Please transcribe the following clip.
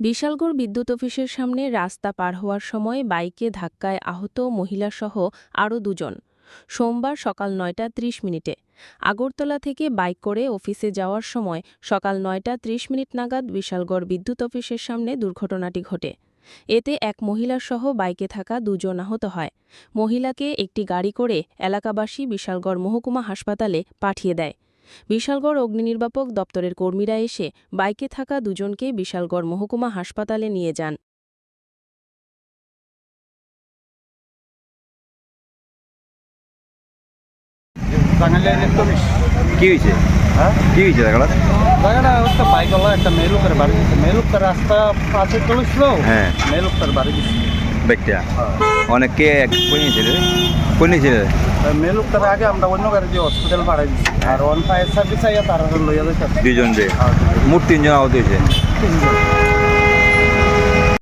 বিশালগড় বিদ্যুৎ অফিসের সামনে রাস্তা পার হওয়ার সময় বাইকে ধাক্কায় আহত মহিলাসহ আরও দুজন। সোমবার সকাল নয়টা ত্রিশ মিনিটে। আগরতলা থেকে বাইক করে অফিসে যাওয়ার সময় সকাল নয়টা ত্রিশ মিনিট নাগাদ বিশালগড় বিদ্যুৎ অফিসের সামনে দুর্ঘটনাটি ঘটে। এতে এক মহিলাসহ বাইকে থাকা দুজন আহত হয়। মহিলাকে একটি গাড়ি করে এলাকাবাসী বিশালগড় মহকুমা হাসপাতালে পাঠিয়ে দেয়। বিশালগড় অগ্নিনির্বাপক দপ্তরের কর্মীরা এসে বাইকে থাকা দুজনকে বিশালগড় মহকুমা হাসপাতালে নিয়ে যান। কি হয়েছে হ্যাঁ? কি হয়েছে দেখালা জায়গাটা একটা বাইকওয়ালা একটা মেলুকের বাড়ি। দিচ্ছে মেলুকের রাস্তা পাশে চলেছিল। হ্যাঁ। বাড়ি ব্যাগটা অনেককে নিয়েছে রে কোন নিয়েছে রে মেলুকের আগে আমরা অন্য গাড়ি দিয়ে হসপিটাল পাঠাই দিচ্ছি আর অন ফায়ার সার্ভিস আইয়া তারা লইয়া যাচ্ছে দুইজন রে মোট তিনজন আহত হয়েছে। তিনজন।